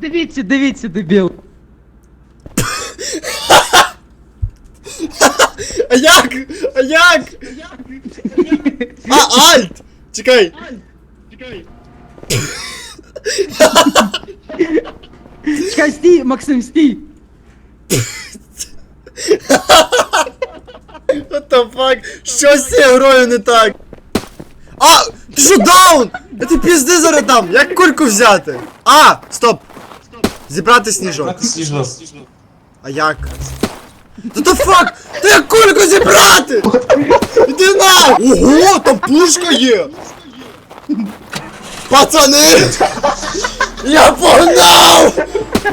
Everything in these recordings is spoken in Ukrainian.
Дивіться, дивіться, дебіл. А як? А як? А, альт! Чекай! Чекай, стій, Максим, стій. What the fuck? Що з цією грою не так? А! Ти що даун? Я ти пізди зараз дам! Як кульку взяти? А! Стоп! Зібрати сніжок. Сніжно. А як? Та то фак! Та як кульку зібрати? Іди на! Ого, там пушка є! Пацани! Я погнав!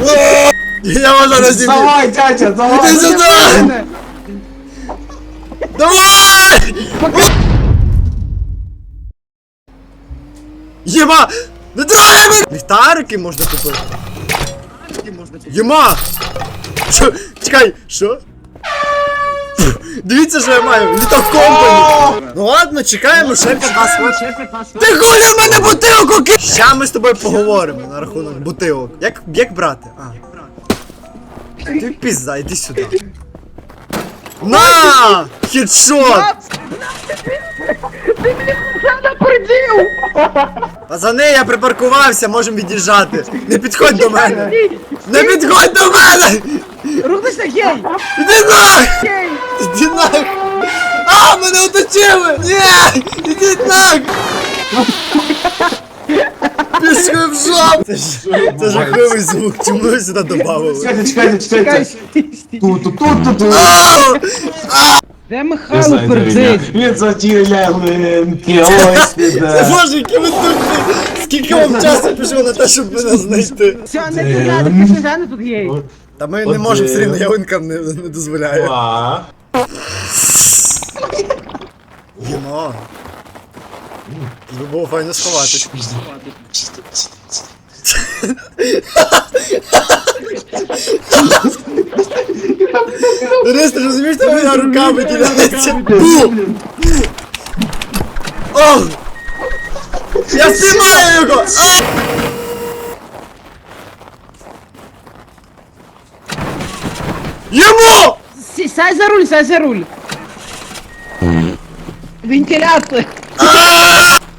О! Я можу розіб'ю! Давай, дядя, давай! Іди сюди! Давай! Єма! Не мене! Ліхтарики можна купити. Єма! Що? Чекай, що? Дивіться, що я маю! Літак компані! Ну ладно, чекаємо ще 15 хвилин. Ти хуй в мене бутилку ки... Ща ми з тобою поговоримо на рахунок бутилок. Як, як брати? А. Ти пізда, іди сюди. На! Хідшот! Приділ! Пацани, я припаркувався, можемо від'їжджати. Не підходь до мене! Не підходь до мене! Рухнися, гей! Іди нах! Гей! Іди нах! А, мене оточили! Ні! Ідіть нах! Пішли в жопу! Це ж це жахливий звук, чому ви сюди додавали? Чекайте, чекайте, Чекай, чекайте. стій, стій. Ту-ту-ту-ту-ту. Де Михайло Перцець? Він затіля линки. Боже, які ви дурні! Скільки вам часу пішов на те, щоб мене знайти? Все, не кидати, пішли тут є. Та ми не можемо все рівно, я винкам не, не дозволяю. Ва. Єно. Було файно сховати. Чисто, чисто. Денис, ти розумієш, що мене руками діляється? Бу! О! Я знімаю його! А! Йому! Сі- Сядь за руль, сядь за руль. Вентилятор.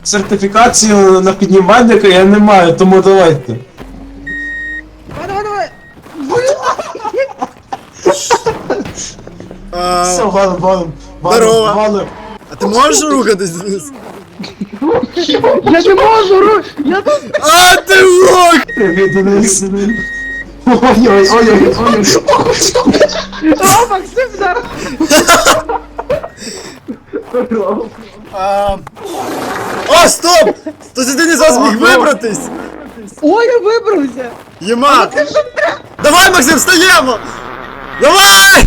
Сертифікацію на піднімальника я не маю, тому давайте. Давай, давай, давай. Все, валим, валим. Здорово. Валим, валим. а ти можеш рухатись, Денис? Я не можу, ру... Я тут... А, ти лох! Привіт, Денис. Ой-ой, ой-ой, ой-ой. О, Максим зараз. А... О, стоп! Хтось один із вас міг вибратись! Ой, я вибрався. Єма! Давай, Максим, встаємо! Давай!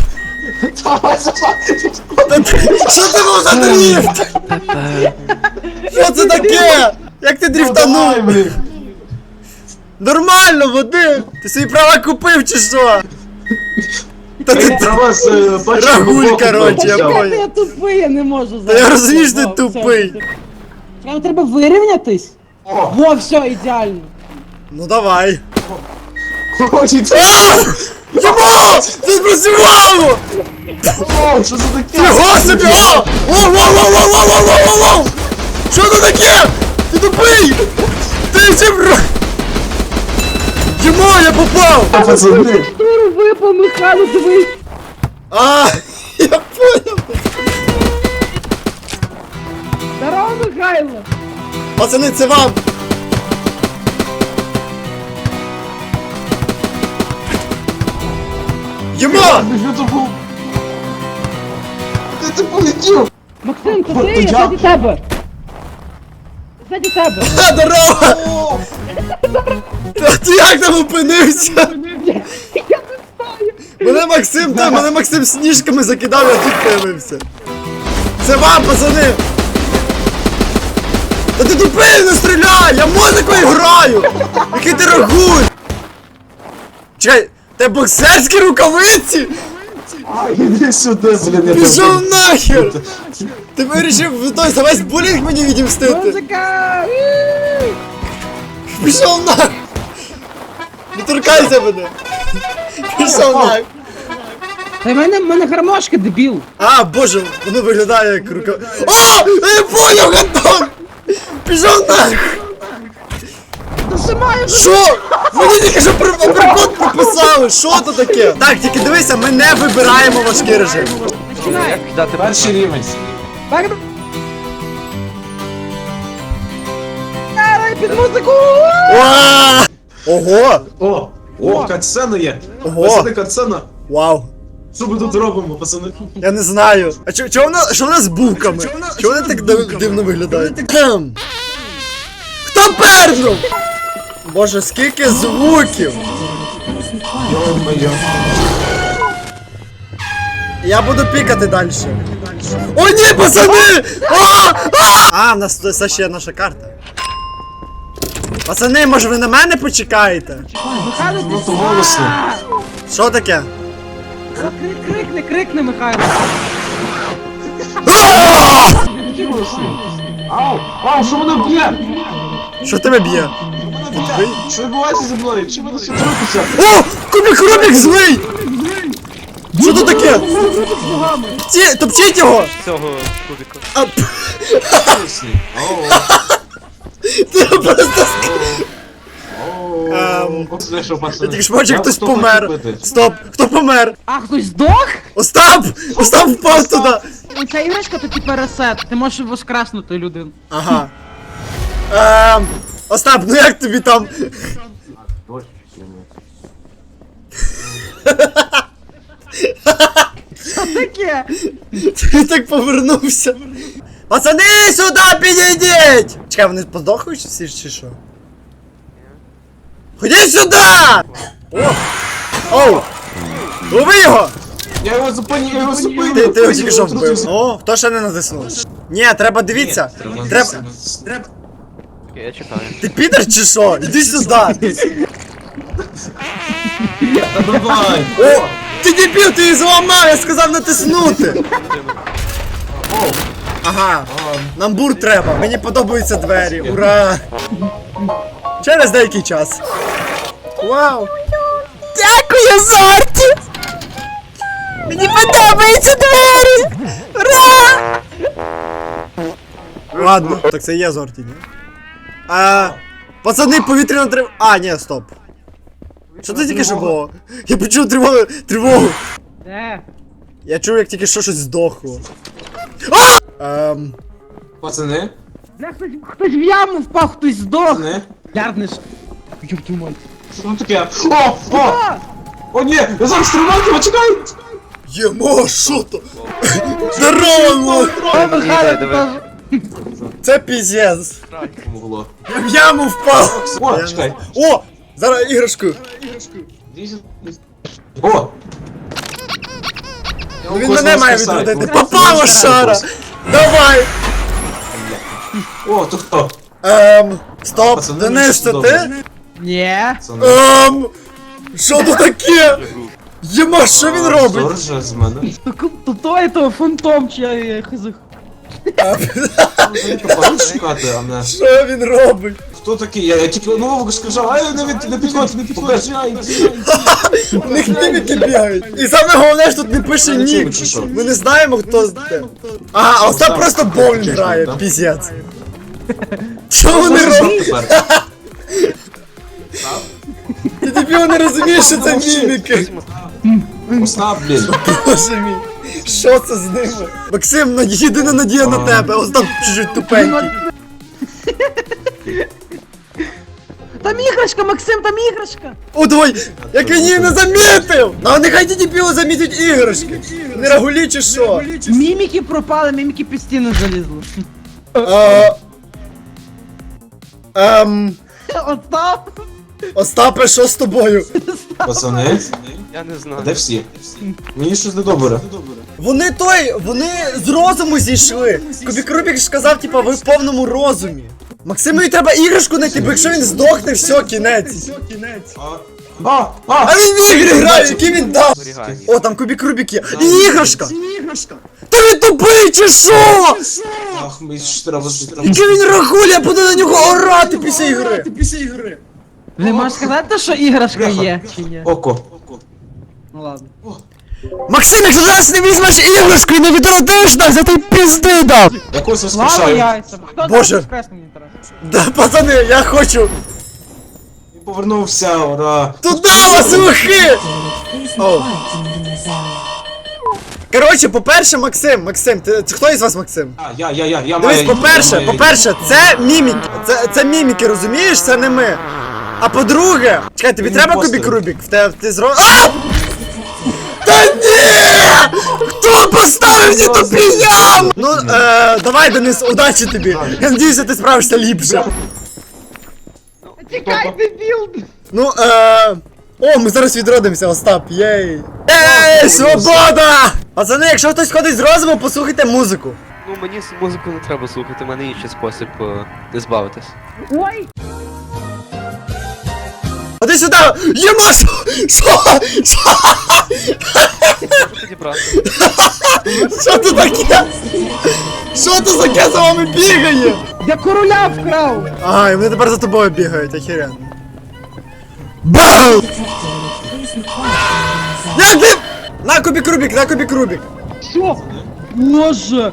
Та ти- Що це був за дріфт? Що це таке? Як ти дріфтанув? Нормально, води! Ти свої права купив чи що? Та ти е, бачу, Рагуль, глибоко короче, я взяв. понял. Я тупий, я не можу Та я розумію, що ти тупий. Нам треба вирівнятись. О, Во, все, ідеально. Ну давай. А! Ємо! Це спрацювало! О, що це таке? Його собі! О! О, о, о, о, о, о, о, о, о! Що це таке? Ти тупий! Ти бро... Йому я попав! Пацани, Туру випав, Михайло, дивись. А, я понял. Здорово, Михайло. Пацани, це вам! Йому! що це ти полетів? Максим, то ти, я я. тебе. Ззаді тебе. Ха, Здорово! Та ти як там опинився? Я не знаю. Мене Максим там, мене Максим сніжками закидав, я тут появився. Це вам, пацани! Та ти тупий, не стріляй! Я музикою граю! Який ти рагуль! Чекай, те боксерські рукавиці? Ай, іди сюди, блін, я Пішов нахер! Ти вирішив той за весь булінг мені відімстити? Музика. Пішов нахер! Не торкайся мене! Пішов нахуй! Та в мене, в мене гармошка, дебіл. А, боже, воно виглядає як рука. О! Я поняв, Антон! Пішов нахуй! Нажимаю. Що? Мені тільки що апперкот прописали, що то таке? Так, тільки дивися, ми не вибираємо важкий режим. Починай. Перший рівень. Так. Давай під музику. Уа! Ого! О! О, катсцена є! Ого. Пацани, катсцена! Вау! Що ми тут робимо, пацани? Я не знаю. А чо, чого вона, що вона з буками? Чого вони так див- дивно виглядають? Кхем. Боже, скільки звуків! Я буду пікати далі. О, ні, пацани! А, а! а, нас це ще наша карта. Пацани, може ви на мене почекаєте? Що таке? Крикни, крикни, Михайло. Ау! Ау, що мене б'є? Що тебе б'є? Що відбувається зі мною? Чи мене все трупиться? О! Кубик Рубік злий! Що тут таке? Ті, топчіть його! цього кубіка. А, п- ти просто... Ем, Ау. Ось Я пацани. тільки ж бачу, хтось помер. Стоп, хто помер? А, хтось здох? Остап! Остап впав туди! Ця іграшка то типа ресет. Ти можеш воскреснути людину. Ага. Ем, Остап, ну як тобі там? Що таке? Ти так повернувся. Пацани, сюди підійдіть! Чекай, вони подохли чи всі чи що? Ходіть сюди! О! Оу! Лови його! Я його зупинив, я його зупинив. Ти, ти його тільки що вбив. О, хто ще не натиснув? Ні, треба дивіться. Треба. Треба. Окей, я чекаю. Ти підер чи що? Іди сюди! Та давай. О! Ти дебіл, ти її зламав, я сказав натиснути! Ага, нам бур треба, мені подобаються двері, ура! Через деякий час. Вау! Дякую, Зорті! Мені подобаються двері! Ура! Ладно, так це є Зорті, ні? А, пацани, повітряна трив... А, ні, стоп. Що це тільки що було? Я почув тривогу, тривогу. Де? Я чув, як тільки що щось здохло. А! Ем, Пацани, Бля, хтось, хтось в яму впав, хтось здох. пацани. Твою мать. Що там таке? О, о! О, ні, я зараз стрімати, почекай! Ємо, що то? Здорово! О, Михайло, ти давай. теж. Це піздець. Помогло. Я в яму впав. О, чекай. О! Зараз іграшку. О! Ну він мене має відродити. Попало шара! Давай! О, то хто? Ем, стоп, Пацани, Денис, мені це ти? Ні. Ем, що тут таке? Єма, що він робить? Зорже з мене. То, то, то фантом, чи я. Пора шукати, а не. Що він робить? Хто такий? Я, я тільки ну сказав, ай, не, від- не підходь, не підходь. У них міміки бігають. І саме головне, що тут не пише нік. Ми не знаємо, хто це. Ага, а Остап просто боулінг грає, піздець. Що вони роблять? Ти дебіл не розумієш, що це міміки. Остап, блін. Боже мій. Що це з ними? Максим, ну, єдина надія на тебе, Остап чуть-чуть тупенький. Там іграшка, Максим, там іграшка. О, давай! Як він її не замітив! Ну нехай ті дебіли замітять іграшки! Не рагулі чи що? Міміки пропали, міміки під стіну залізли. А, Ем, Остап. Остапе, що з тобою? Пацани, Я не а знаю. де всі? Мені щось недобре. Вони той, вони з розуму зійшли. Кубік Рубік ж сказав, типа, ви в повному розумі. Максимові треба іграшку знайти, бо якщо він здохне, все, кінець. А, а, А він в ігри грає, які він дав. О, там Кубік Рубік є. І іграшка! Та він тупий чи що? ах, ми ж треба жити. Який він рахує, я буду на нього орати після ігри. Ви можете сказати, що іграшка є, чи ні? Око. Ну ладно. Максим, якщо зараз не візьмеш іграшку і не відродиш нас, я тобі пізди дам! Якось Слава воскрешаю. яйцям. Хто Боже. зараз воскресне мені інтересно? Да, пацани, я хочу! Повернувся, ура. Туда вас ухи! Оу. Коротше, по-перше, Максим, Максим, ти, це хто із вас Максим? А, я, я, я, я Дивись, по-перше, по-перше, це міміки. Це, це міміки, розумієш? Це не ми. А по-друге, чекай, тобі треба кубік Рубік? В тебе ти зро. А! Та ні! Хто поставив мені тупі ям? Ну, е, давай, Денис, удачі тобі. Я надіюся, ти справишся ліпше. Тікай, дебіл! Ну, е. О, ми зараз відродимося, Остап, єй! Ей, свобода! Пацани, якщо хтось ходить з розуму, послухайте музику. Ну мені музику не треба слухати, в мене інший спосіб е, не збавитись. Ой! А ти сюди! Єма! Що? Що? Що? Що це таке? Що це таке за вами бігає? Я короля вкрав! Ага, і вони тепер за тобою бігають, охеренно. Бам! Як ти? На кубік Рубік, на кубік Рубік. Що? Боже!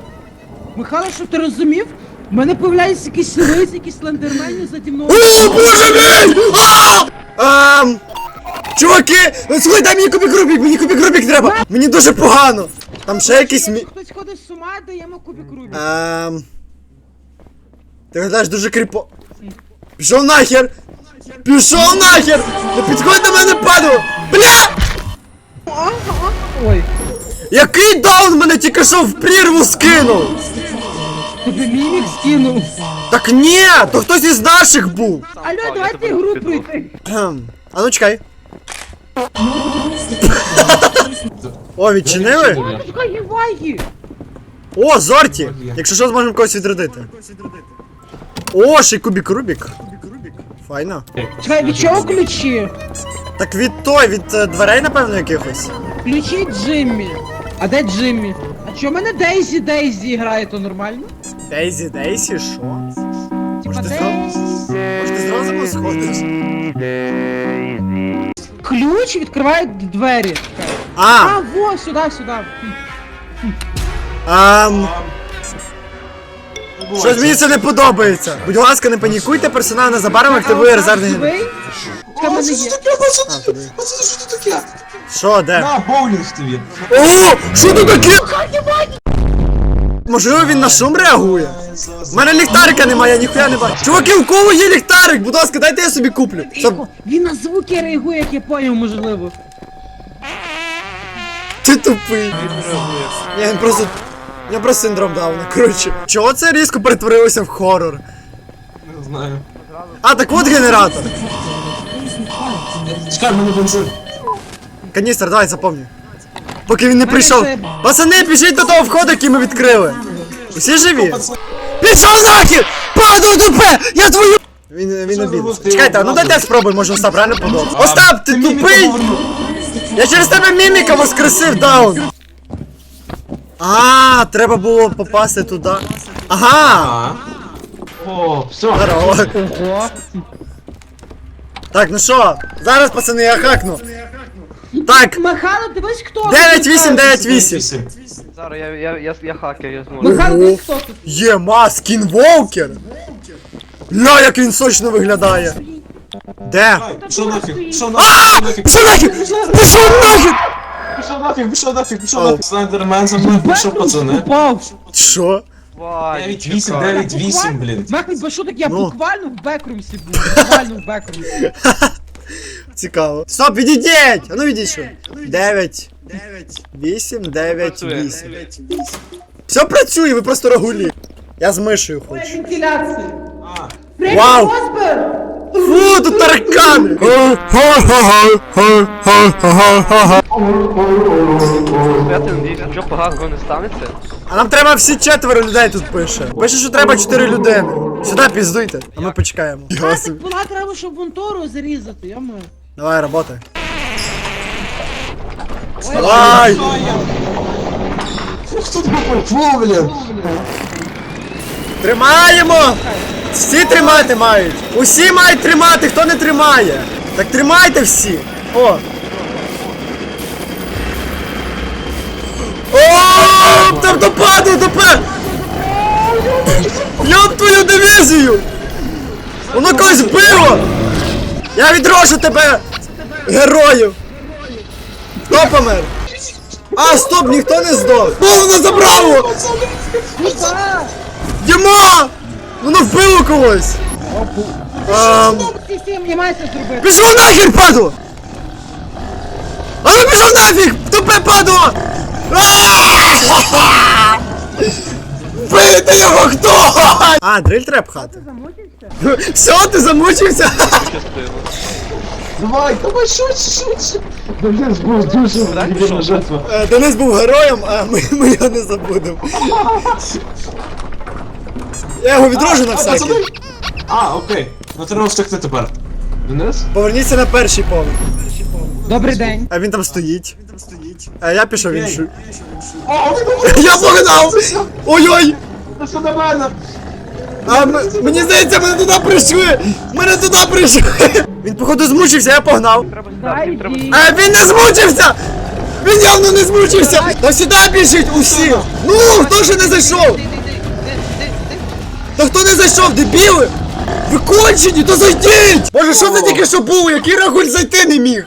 Михайло, щоб ти розумів? В мене появляються якісь лис, якісь лендермені заді мною. О, боже мій! А! Ем, чуваки, слухай, дай мені кубік Рубік, мені кубік Рубік треба. Мені дуже погано. Там ще якийсь мі... Хтось ходить з ума, даємо кубик Рубі. Ем... Ти виглядаєш дуже кріпо. Пішов нахер! Пішов нахер! Не підходь до мене, падло! Бля! Ой, Який даун мене тільки що в прірву скинув? Тобі мімік скинув. Так ні, то хтось із наших був. Алло, давайте пройти. Кхем. А ну чекай. О, відчинили? Чекай, є вайги. О, Зорті! Якщо що, зможемо когось відродити. О, ще й кубік Рубік. Файно. Чекай, від чого ключі? Так від той, від е, дверей, напевно, якихось. Ключі Джиммі. А де Джиммі? А чого в мене Дейзі Дейзі грає, то нормально? Дейзі, Дейсі, що? Типа Може, ти Дейзі. Може ти сходиш? Ключ відкриває двері. А, А, во, сюди, сюди. ам, щось мені це не подобається. Будь ласка, не панікуйте, персонал незабаром активує резервний генератор. Живий? В це що є. Що, де? На, боулінг тобі. О, що тут таке? Можливо, він на шум реагує? У мене ліхтарика немає, я ніхуя не бачу. Чуваки, у кого є ліхтарик? Будь ласка, дайте я собі куплю. Тихо, Він на звуки реагує, як я поняв, можливо. Ти тупий. Ні, він просто. Нього просто синдром Дауна, коротше. Чого це різко перетворилося в хорор? Не знаю. А, так от генератор. Чекай, мене бензин. Каністр, давай запомню. Поки він не прийшов. Пацани, біжіть до того входу, який ми відкрили. Усі живі? Пішов нахер! Паду тупе! Я твою! Він, він обід. Чекайте, а ну дайте я спробуй, може Остап реально подобається. Остап, ти тупий! Я через тебе міміка воскресив даун! А, треба було попасти туди. Ага! О, все. Здорово. Так, ну що, зараз, пацани, я хакну. Так, Михайло, дивись, хто. 9-8, 9-8. Зараз я, я, я, я хакер, я зможу. Михайло, дивись, хто тут. Єма, скінволкер! Ля, як він сочно виглядає. Де? Пішов нафіг, пішов нафіг, Пішов нафіг! Пішов нафіг! пішов нафіг, пішов нафіг, пішов нафіг. Слендермен за мною пішов, пацани. Упав. Що? Вай, 9-8, 9-8, блін. Махай, бо що так я Ну. буквально в бекрумсі був. Буквально в бекрумсі. Цікаво. Стоп, відійдіть! А ну відійдь що. 9. 8, 9, Працює. 8. Все працює, ви просто рагулі. Я з мишею хочу. Вау. Фу, тут таракани! Я надіюсь, що поганого не станеться. А нам треба всі четверо людей тут пише. Пише, що треба 4 людини. Сюди піздуйте, а ми почекаємо. Була треба, щоб вунтору зарізати, я маю. Давай, работай. Давай! Хто тебе попав, блін? Тримаємо! Всі тримати мають. Усі мають тримати, хто не тримає. Так тримайте всі. О. О, там допаду, допад! Йоп твою дивізію! Воно когось вбило! Я відроджу тебе! Герою! Хто помер? А, стоп, ніхто не здох! О, воно забрало! Діма! Воно вбило когось! Маєте пішов нахер, падло! А ну пішов нафіг! Тупе падло! А! Вбити його хто? А, дриль треба пхати. Все, ти замучився? Давай, давай, швидше, швидше. Денис був дуже невірна жертва. Е, Денис був героєм, а ми, ми його не забудемо. Я його відроджу на всякий. пацани! А, окей. Ну треба встигти тепер. Денис? Поверніться на перший поверх. Добрий день. А він там стоїть. А я пішов іншу. Думали, Я погнав! Ой-ой! це все на мене. А м- мені здається, мене туди прийшли! Мене туди прийшли! Він походу змучився, я погнав. А він не змучився! Він явно не змучився! Та сюди біжить усі! Ну, хто ще не зайшов? Та хто не зайшов, дебіли? Ви кончені, то зайдіть! Боже, що це тільки що було? Який рагуль зайти не міг?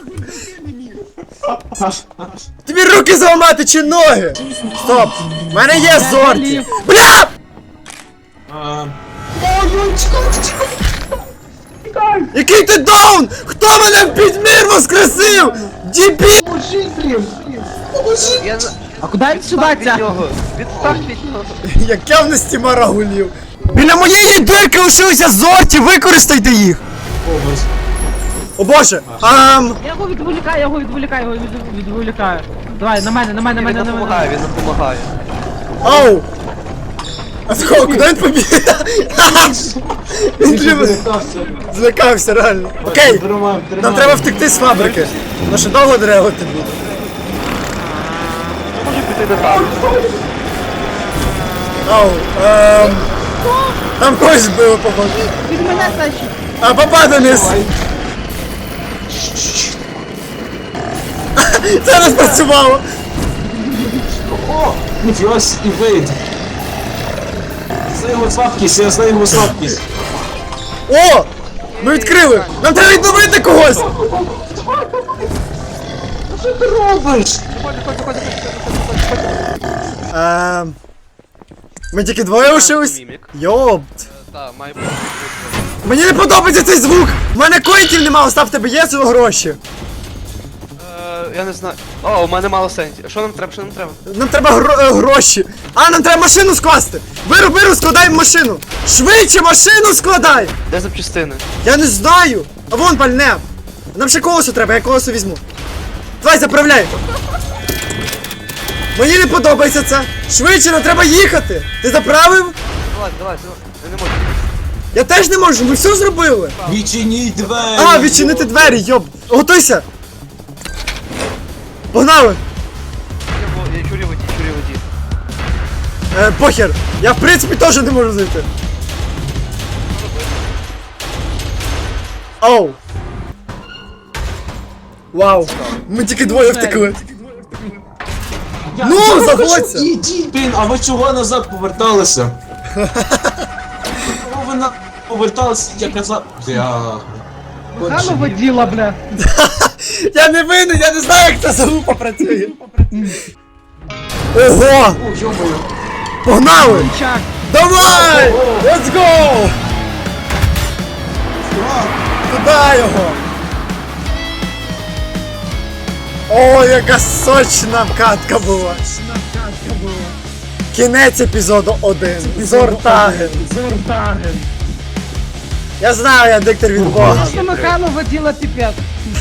Тобі руки зламати чи ноги? Стоп! В мене є зорті! Бля! Який ти даун? Хто мене в підмір воскресив? Дібі! Я за- А куди він сюди від ця? нього. Відстав від нього. Яке в нас тіма рагулів? Біля моєї дирки лишилися зорті, використайте їх! О, боже. О боже! Ам... Я його відволікаю, я його відволікаю, я його від- відволікаю. Давай, на мене, на мене, на Він мене, не на мене. допомагає, він допомагає. Оу! А сколько, куди він побіг? Він прямо злякався, реально. Окей, нам треба втекти з фабрики. Ну що довго дрегати буде? Може піти на там. Оу, ем... Там когось збило, походу. Від мене тащить. А папа Денис! Це не спрацювало! О, ніфіга с- і вийд. Знаю його слабкість, я знаю його слабкість. О! Ми відкрили! Нам треба відновити когось! Що ти робиш? Ем... Ми тільки двоє лишились? Йопт! Так, має бути. Мені не подобається цей звук! У мене коїнів нема, остав тебе є цього гроші. Е, Я не знаю. О, у мене мало сенсів. Що нам треба, що нам треба? Нам треба гро- е, гроші. А, нам треба машину скласти. Виру, виру, складаємо машину. Швидше машину складай. Де запчастини? Я не знаю. А вон пальне. Нам ще колесо треба, я колесо візьму. Давай, заправляй. Мені не подобається це. Швидше, нам треба їхати. Ти заправив? Давай, давай, давай. Я теж не можу, ми все зробили. Відчиніть двері. А, відчинити двері, йоб. Готуйся. Погнали. Я во- воді, чурю воді. Е, похер. Я в принципі теж не можу зайти. Оу. Вау. Ми тільки двоє втекли. Ну, заходься. Ідіть, блін, а ви чого назад поверталися? Поверталися, я казав. Бля. Хано воділа, бля. Я не винен, я не знаю, як ця залупа працює. Ого! О, йомою. Погнали! Чак. Давай! Let's go! Туди його! О, яка сочна катка була! Кінець епізоду 1. Зортаген. Зортаген. Я знаю, я диктор від Бога. Михайло воділа піпець.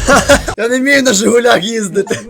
Я не вмію на Жигулях їздити.